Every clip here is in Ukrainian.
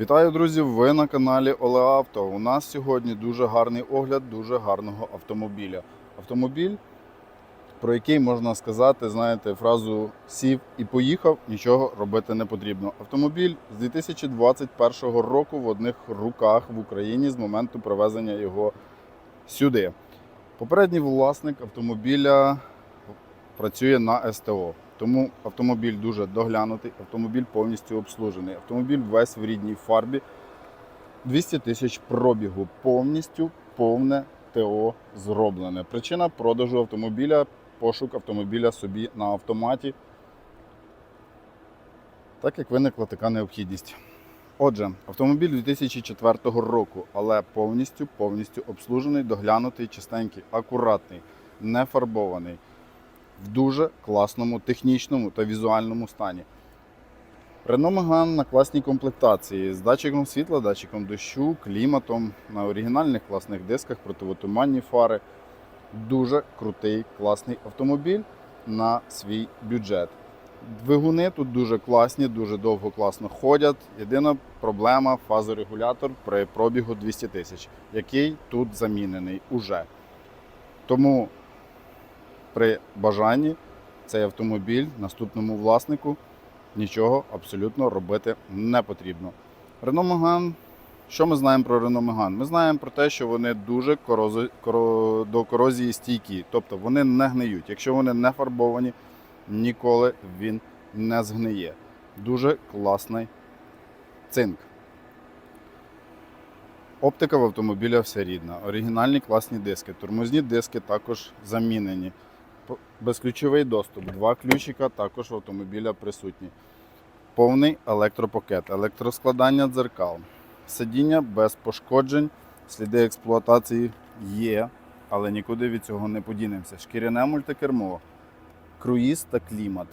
Вітаю, друзі! Ви на каналі Оле Авто. У нас сьогодні дуже гарний огляд дуже гарного автомобіля. Автомобіль, про який можна сказати, знаєте, фразу сів і поїхав, нічого робити не потрібно. Автомобіль з 2021 року в одних руках в Україні з моменту привезення його сюди. Попередній власник автомобіля працює на СТО. Тому автомобіль дуже доглянутий, автомобіль повністю обслужений. Автомобіль весь в рідній фарбі. 200 тисяч пробігу. Повністю повне ТО зроблене. Причина продажу автомобіля пошук автомобіля собі на автоматі. Так як виникла така необхідність. Отже, автомобіль 2004 року, але повністю повністю обслужений, доглянутий, чистенький, акуратний, не фарбований в дуже класному технічному та візуальному стані. Renault Megane на класній комплектації з датчиком світла, датчиком дощу, кліматом, на оригінальних класних дисках, противотуманні фари. Дуже крутий, класний автомобіль на свій бюджет. Двигуни тут дуже класні, дуже довго класно ходять. Єдина проблема фазорегулятор при пробігу 200 тисяч, який тут замінений уже. Тому при бажанні цей автомобіль наступному власнику нічого абсолютно робити не потрібно. Renault Megane, що ми знаємо про Renault Megane? Ми знаємо про те, що вони дуже корози, коро, до корозії стійкі, тобто вони не гниють. Якщо вони не фарбовані, ніколи він не згниє. Дуже класний цинк. Оптика в автомобіля вся рідна. Оригінальні класні диски. Тормозні диски також замінені. Безключовий доступ. Два ключика також в автомобіля присутні. Повний електропакет, електроскладання дзеркал. Сидіння без пошкоджень, сліди експлуатації є, але нікуди від цього не подінемося. Шкіряне мультикермо, круїз та клімат.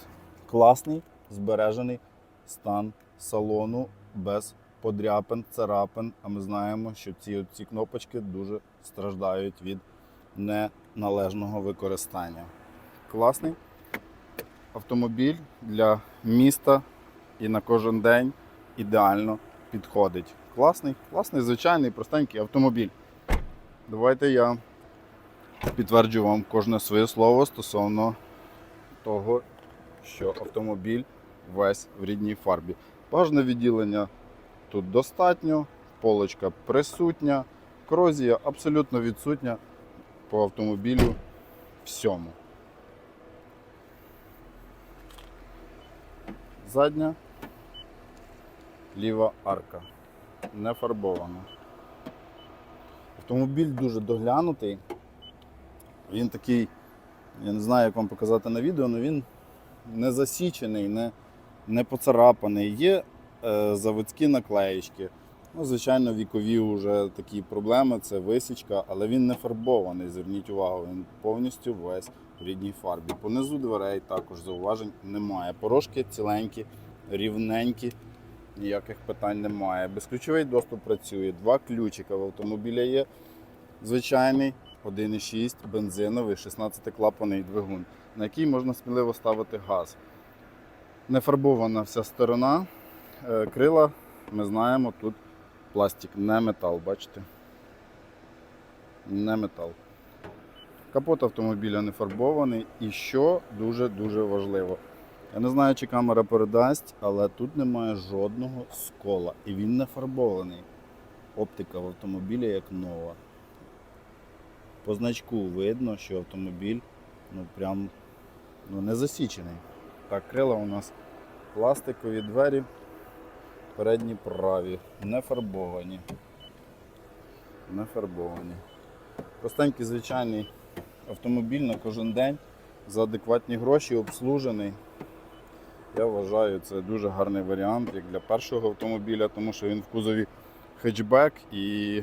Класний збережений стан салону без подряпин, царапин. А ми знаємо, що ці, ці кнопочки дуже страждають від неналежного використання. Класний автомобіль для міста і на кожен день ідеально підходить. Класний, класний, звичайний, простенький автомобіль. Давайте я підтверджу вам кожне своє слово стосовно того, що автомобіль весь в рідній фарбі. Багажне відділення тут достатньо, полочка присутня, корозія абсолютно відсутня по автомобілю всьому. Задня ліва арка. Не фарбована. Автомобіль дуже доглянутий. Він такий, я не знаю, як вам показати на відео, але він не засічений, не, не поцарапаний. Є е, заводські наклеїчки. Ну, звичайно, вікові вже такі проблеми, це висічка, але він не фарбований. Зверніть увагу, він повністю весь в рідній фарбі. Понизу дверей також зауважень немає. Порожки ціленькі, рівненькі, ніяких питань немає. Безключовий доступ працює, два ключика в автомобіля є. Звичайний 1,6 бензиновий 16-клапаний двигун, на який можна сміливо ставити газ. Не фарбована вся сторона. Е, Крила, ми знаємо, тут пластик, не метал, бачите? Не метал. Капот автомобіля не фарбований. І що дуже-дуже важливо. Я не знаю, чи камера передасть, але тут немає жодного скола. І він не фарбований. Оптика в автомобілі як нова. По значку видно, що автомобіль ну, прям ну, не засічений. Так, крила у нас пластикові двері, передні праві, не фарбовані. Не фарбовані. Простенький звичайний автомобіль на кожен день за адекватні гроші обслужений. Я вважаю, це дуже гарний варіант як для першого автомобіля, тому що він в кузові хетчбек і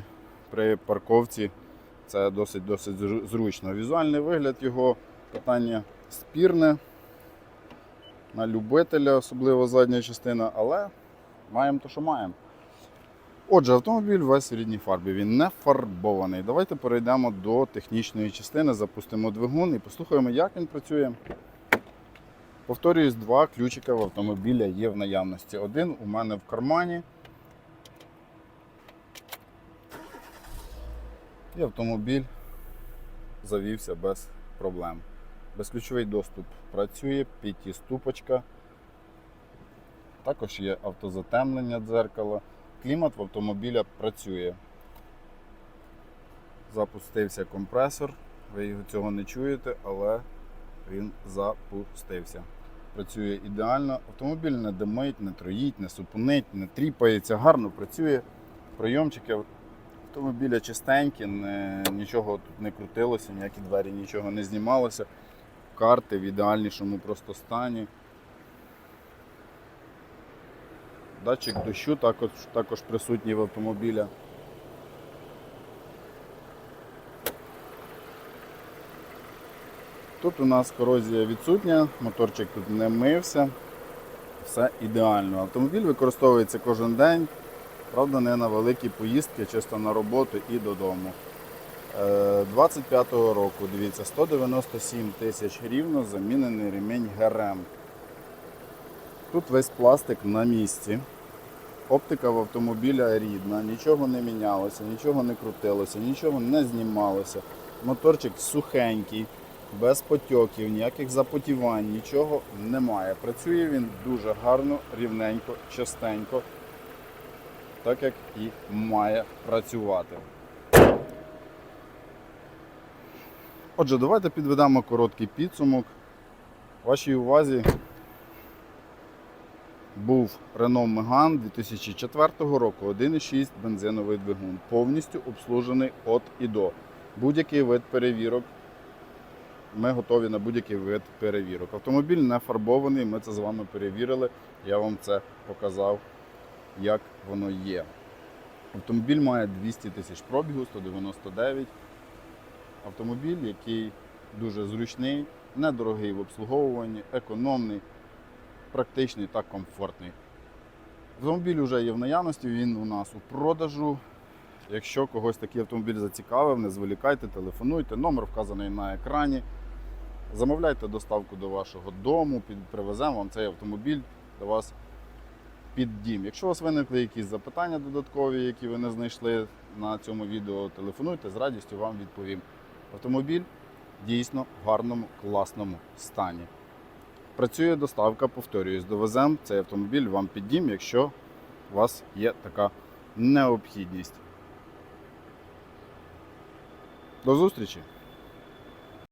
при парковці це досить досить зручно. Візуальний вигляд його питання спірне на любителя, особливо задня частина, але маємо то, що маємо. Отже, автомобіль весь в рідній фарбі, він не фарбований. Давайте перейдемо до технічної частини, запустимо двигун і послухаємо, як він працює. Повторююсь, два ключика в автомобіля є в наявності. Один у мене в кармані. І автомобіль завівся без проблем. Безключовий доступ працює, п'ятіступочка. Також є автозатемлення дзеркала. Клімат в автомобіля працює. Запустився компресор. Ви його цього не чуєте, але він запустився. Працює ідеально. Автомобіль не димить, не троїть, не супунить, не тріпається, гарно працює. Прийомчики автомобіля чистенькі, не, нічого тут не крутилося, ніякі двері, нічого не знімалося. Карти в ідеальнішому просто стані. Датчик дощу також, також присутній в автомобіля. Тут у нас корозія відсутня, моторчик тут не мився. Все ідеально. Автомобіль використовується кожен день, правда, не на великі поїздки, чисто на роботу і додому. Е, 25-го року, дивіться, 197 тисяч рівно замінений ремінь ГРМ. Тут весь пластик на місці. Оптика в автомобіля рідна, нічого не мінялося, нічого не крутилося, нічого не знімалося. Моторчик сухенький, без потьоків, ніяких запотівань, нічого немає. Працює він дуже гарно, рівненько, частенько, так як і має працювати. Отже, давайте підведемо короткий підсумок. Вашій увазі був Renault Megane 2004 року 1,6 бензиновий двигун, повністю обслужений від і до. Будь-який вид перевірок. Ми готові на будь-який вид перевірок. Автомобіль не фарбований, ми це з вами перевірили. Я вам це показав, як воно є. Автомобіль має 200 тисяч пробігу, 199. Автомобіль, який дуже зручний, недорогий в обслуговуванні, економний, практичний та комфортний. Автомобіль вже є в наявності, він у нас у продажу. Якщо когось такий автомобіль зацікавив, не зволікайте, телефонуйте, номер вказаний на екрані. Замовляйте доставку до вашого дому, привеземо вам цей автомобіль до вас під дім. Якщо у вас виникли якісь запитання додаткові, які ви не знайшли на цьому відео, телефонуйте, з радістю вам відповім. Автомобіль дійсно в гарному, класному стані. Працює доставка, повторююсь, довеземо цей автомобіль вам під дім, якщо у вас є така необхідність. До зустрічі!